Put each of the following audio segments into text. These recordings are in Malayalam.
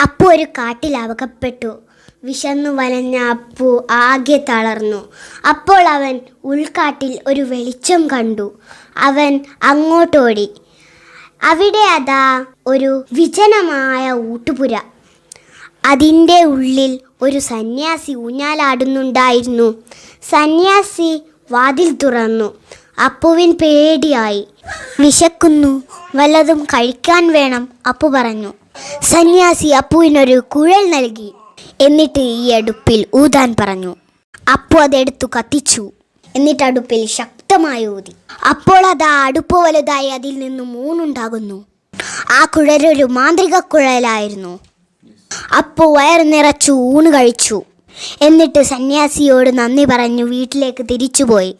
അപ്പു ഒരു കാട്ടിൽ അവകപ്പെട്ടു. വിശന്നു വലഞ്ഞ അപ്പു ആകെ തളർന്നു. അപ്പോൾ അവൻ ഉൾക്കാട്ടിൽ ഒരു വെളിച്ചം കണ്ടു. അവൻ അങ്ങോട്ടോടി അവിടെ അതാ ഒരു വിജനമായ ഊട്ടുപുര. അതിന്റെ ഉള്ളിൽ ഒരു സന്യാസി ഊഞ്ഞാലാടുന്നുണ്ടായിരുന്നു. സന്യാസി വാതിൽ തുറന്നു. അപ്പുവിൻ പേടിയായി. വിശക്കുന്നു. വല്ലതും കഴിക്കാൻ വേണം അപ്പു പറഞ്ഞു. സന്യാസി അപ്പുവിനൊരു കുഴൽ നൽകി. എന്നിട്ട് ഈ അടുപ്പിൽ ഊതാൻ പറഞ്ഞു. അപ്പു അതെടുത്തു കത്തിച്ചു. എന്നിട്ട് അടുപ്പിൽ ശക്തമായി ഊതി. അപ്പോൾ അത് ആ അടുപ്പ് വലുതായി അതിൽ നിന്നും ഊണുണ്ടാകുന്നു. ആ കുഴലൊരു മാന്ത്രിക കുഴലായിരുന്നു. അപ്പു വയർ നിറച്ചു ഊണ് കഴിച്ചു. എന്നിട്ട് സന്യാസിയോട് നന്ദി പറഞ്ഞു വീട്ടിലേക്ക് തിരിച്ചുപോയി.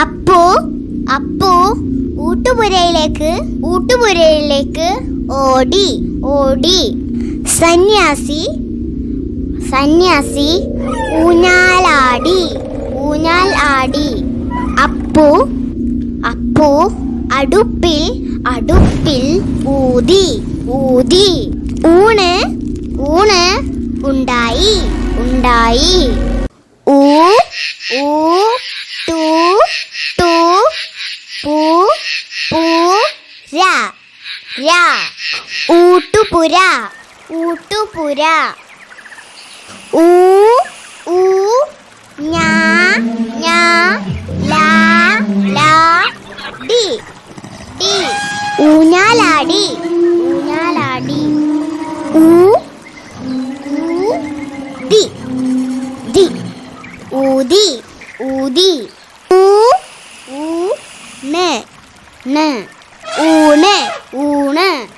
അപ്പു അപ്പു ഊട്ടുപുരയിലേക്ക് ഊട്ടുപുരയിലേക്ക് ഓടി ഓടി. സന്യാസി സന്യാസി ഊഞ്ഞാലാടി ഊഞ്ഞാൽ ആടി. അപ്പു അപ്പു അടുപ്പിൽ അടുപ്പിൽ ഊതി ഊതി. ഊണ് ഊണ് ഉണ്ടായി ഉണ്ടായി. ഊ യാ ഊട്ടുപുര. ഊട്ടുപുര. ഊ ഊ ഞാ ഞാ ലാ ലാ ഡി. ഡി. ഊഞ്ഞാലാടി. ഊഞ്ഞാലാടി. ഊ ഊ ഡി. ഡി. ഊതി ഊതി. ഊ ഊ ന ന. 우네 우네.